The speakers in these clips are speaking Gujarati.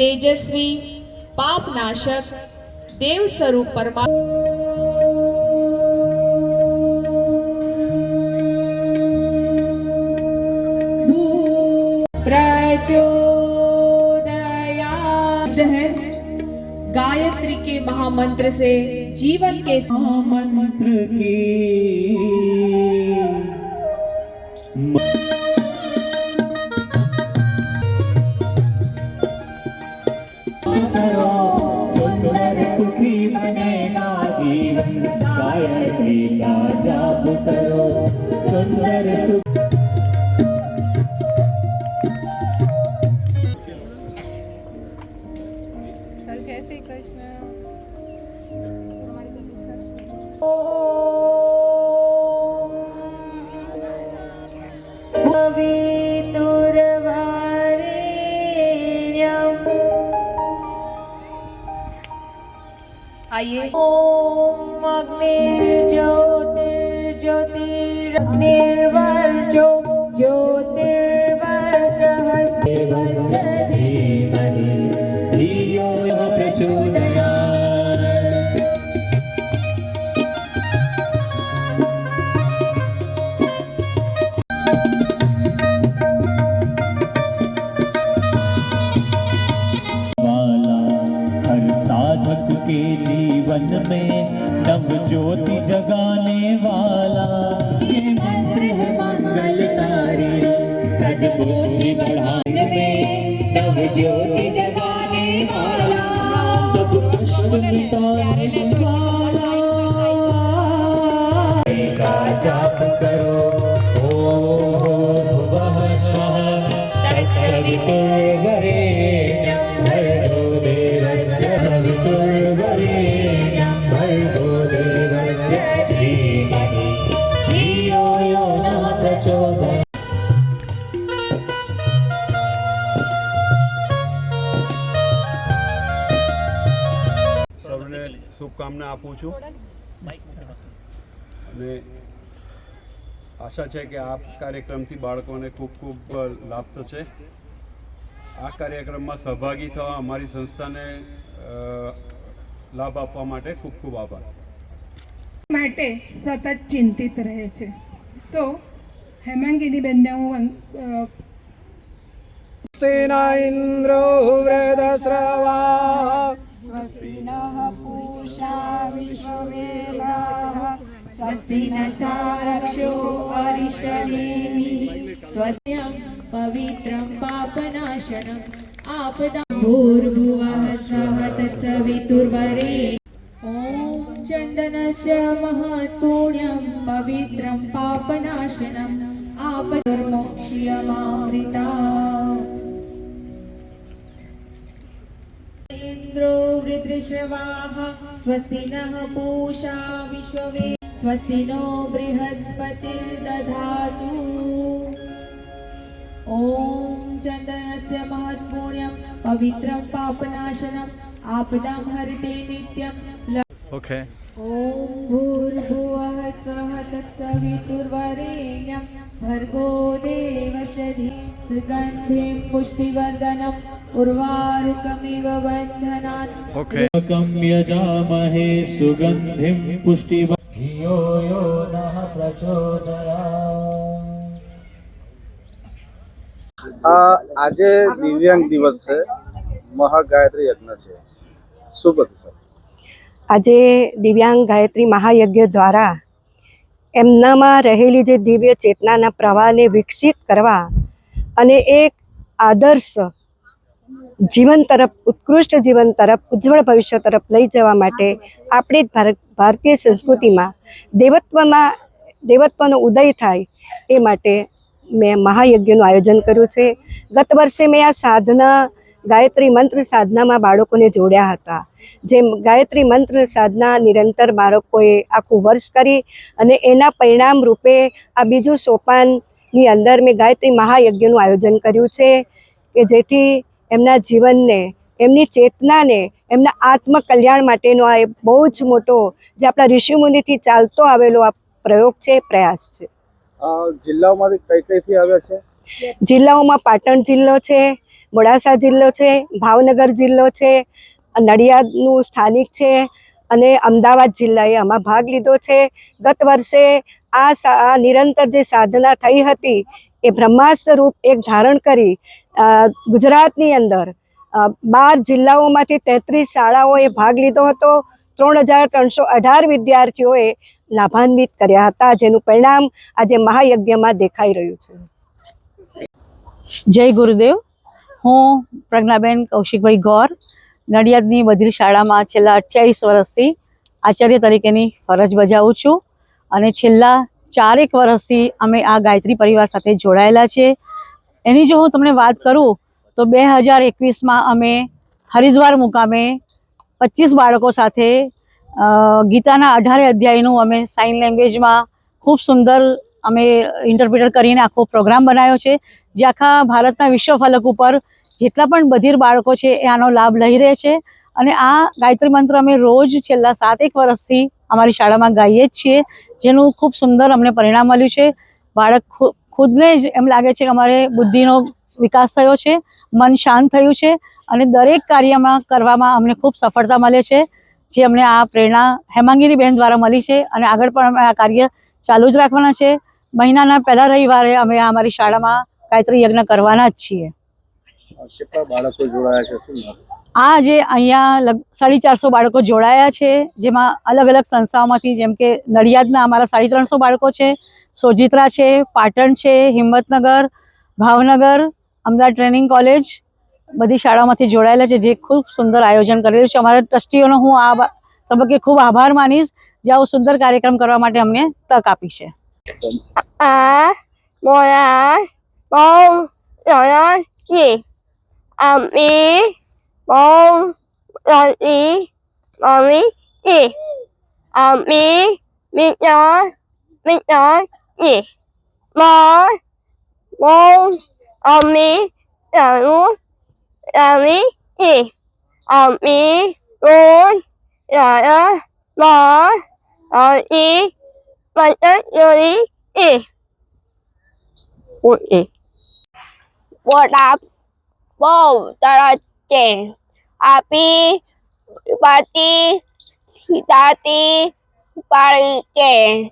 तेजस्वी पाप नाशक देव स्वरूप परमात्मा गायत्री के महामंत्र से जीवन के महामंत्र के મને ના જીવન ગાયત્રી કા જાપ કરો સુંદર સુખ જય શ્રી કૃષ્ણ आइए ओम अग्निर्ज्योतिर्ज्योतिरग्निर्वर्जो ज्योतिर्वर्जः देवस्य धीमहि धियो यो प्रचोदयात् हर साधक के जीवन में नव ज्योति जगाने वाला। ये मंत्र है मंगलकारी सद्बुद्धि बढ़ाने में नव ज्योति जगाने वाला। सब कष्ट मिटाने वाला। का जाप करो। ओम भुवः स्वः तत्सवितुर्वरेण्यं भर्गो શુભકામના આપું છું. અને આશા છે કે આ કાર્યક્રમથી બાળકોને ખૂબ ખૂબ લાભ થશે. આ કાર્યક્રમમાં સહભાગી થવા અમારી સંસ્થાને લાભ આપવા માટે ખૂબ ખૂબ આભાર. માટે સતત ચિંતિત રહે છે. તો હેમાંગીનીબેનને હું ઇન્દ્રો વ્રત શ્રવા विश्ववेदाः स्वस्ति नशारक्षो अरिष्टनेमिः स्वस्यं पवित्रं पापनाशनम् आपदा भूर्भुवः स्वः तत्सवितुर्वरे ॐ चन्दनस्य महत्पुण्यं पवित्रं पापनाशनम् आपदुर्मोक्ष्यमामृता ઇન્દ્રો વૃદ્રિશ્રવાહ સ્વસ્તિ નઃ પૂષા વિશ્વવે સ્વસ્તિ નો બૃહસ્પતિર્દધાતુ ઓમ ચંદનસ્ય મહત્પુણ્યમ પવિત્રમ પાપનાશનમ આપદમ હરતે નિત્યમ ઓકે ઓમ ભૂર્ભુવઃ સ્વઃ તત્સવિતુર્વરેણ્યં ભર્ગો દેવસ્ય સુગંધિ પુષ્ટિવર્ધનમ उर्वारुकमिव बन्धनात् Okay. कं यजामहे सुगन्धिं पुष्टिव धियो यो नः प्रचोदयात् આ આજે દિવ્યાંગ દિવસ છે મહાગાયત્રી યજ્ઞ છે શું બધું સર આજે દિવ્યાંગ ગાયત્રી મહાયજ્ઞ દ્વારા એમનામાં રહેલી જે દિવ્ય ચેતનાના પ્રવાહને વિકસિત કરવા અને એક આદર્શ જીવન તરફ, ઉત્કૃષ્ટ જીવન તરફ, ઉજ્જવળ ભવિષ્ય તરફ લઈ જવા માટે આપણી જ ભારત, ભારતીય સંસ્કૃતિમાં દેવત્વમાં, દેવત્વનો ઉદય થાય એ માટે મેં મહાયજ્ઞનું આયોજન કર્યું છે. ગત વર્ષે મેં આ સાધના, ગાયત્રી મંત્ર સાધનામાં બાળકોને જોડ્યા હતા. જેમ ગાયત્રી મંત્ર સાધના નિરંતર બાળકોએ આખું વર્ષ કરી અને એના પરિણામ રૂપે આ બીજું સોપાનની અંદર મેં ગાયત્રી મહાયજ્ઞનું આયોજન કર્યું છે કે જેથી એમના જીવનને એમની ચેતનાને એમના આત્મકલ્યાણ માટેનો આ બહુ જ મોટો જે આપણા ઋષિમુનિથી ચાલતો આવેલો આ પ્રયોગ છે પ્રયાસ છે. જિલ્લાઓમાંથી કઈ કઈથી આવ્યા છે? જિલ્લાઓમાં પાટણ જિલ્લો છે મોડાસા જિલ્લો છે ભાવનગર જિલ્લો છે નડિયાદનું સ્થાનિક છે અને અમદાવાદ જિલ્લાએ આમાં ભાગ લીધો છે. ગત વર્ષે આ આ નિરંતર જે સાધના થઈ હતી એ બ્રહ્માસ્ત્ર રૂપ એક ધારણ કરી ગુજરાતની અંદર બાર જિલ્લાઓમાંથી તેત્રીસ શાળાઓએ ભાગ લીધો હતો. ત્રણ હજાર ત્રણસો અઢાર વિદ્યાર્થીઓએ લાભાન્વિત કર્યા હતા, જેનું પરિણામ આજે મહાયજ્ઞમાં દેખાઈ રહ્યું છે. જય ગુરુદેવ. હું પ્રજ્ઞાબેન કૌશિકભાઈ ગોર, નડિયાદની બધી શાળામાં છેલ્લા અઠ્યાવીસ વર્ષથી આચાર્ય તરીકેની ફરજ બજાવું છું. અને છેલ્લા ચારેક વર્ષથી અમે આ ગાયત્રી પરિવાર સાથે જોડાયેલા છે એની જો હું તમને વાત કરું, તો બે હજાર એકવીસમાં અમે હરિદ્વાર મુકામે પચીસ બાળકો સાથે ગીતાના અઢારે અધ્યાયનું અમે સાઇન લેંગ્વેજમાં ખૂબ સુંદર અમે ઇન્ટરપ્રિટર કરીને આખો પ્રોગ્રામ બનાવ્યો છે. જે આખા ભારતના વિશ્વ ફલક ઉપર જેટલા પણ બધીર બાળકો છે, એ આનો લાભ લઈ રહે છે. અને આ ગાયત્રી મંત્ર અમે રોજ છેલ્લા સાત એક વર્ષથી અમારી શાળામાં ગાઈએ જ છીએ, જેનું ખૂબ સુંદર અમને પરિણામ મળ્યું છે. બાળક ખુદને જ એમ લાગે છે કે અમારે બુદ્ધિનો વિકાસ થયો છે, મન શાંત થયું છે અને દરેક કાર્યમાં કરવામાં અમને ખૂબ સફળતા મળે છે, જે અમને આ પ્રેરણા હેમાંગીની બહેન દ્વારા મળી છે અને આગળ પણ અમે આ કાર્ય ચાલુ જ રાખવાના છે. મહિનાના પહેલા રવિવારે અમે અમારી શાળામાં ગાયત્રી યજ્ઞ કરવાના જ છીએ. કેટલા બાળકો જોડાયા છે, શું? આ જે અહીંયા સાડી ચારસો બાળકો જોડાયા છે, જેમાં અલગ અલગ સંસ્થાઓમાંથી જેમ કે નડિયાદના અમારા સાડી ત્રણસો બાળકો છે, સોજિત્રા છે, પાટણ છે, હિંમતનગર, ભાવનગર, અમદાવાદ ટ્રેનિંગ કોલેજ બધી શાળાઓમાંથી જોડાયેલા છે, જે ખૂબ સુંદર આયોજન કરેલું છે. અમારા ટ્રસ્ટીઓનો હું આ તબક્કે ખૂબ આભાર માનીશ જે આવો સુંદર કાર્યક્રમ કરવા માટે અમને તક આપી છે. a mola bông rồi Mom, Daddy, Mommy, E. Um, me, me, your, me, your, E. Mom, Mom, um, me, Daddy, Daddy, E. Um, me, Lord, Dada, Ma, Um, E. My e, Yuri, E. What E? What up? Mom, Dada, Jane. Ý ý Ui, ý. Bộ đạp bông tà ra chèn Api Bati Hitati Pari chèn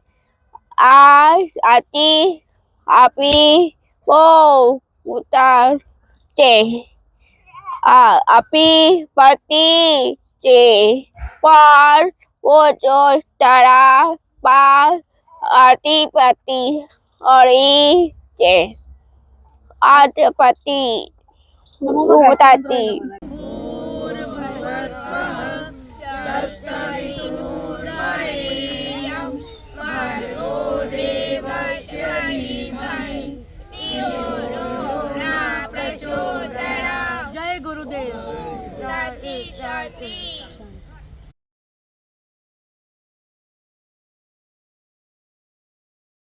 A Ati Api bông tà chèn A Api Bati chèn Par Yes.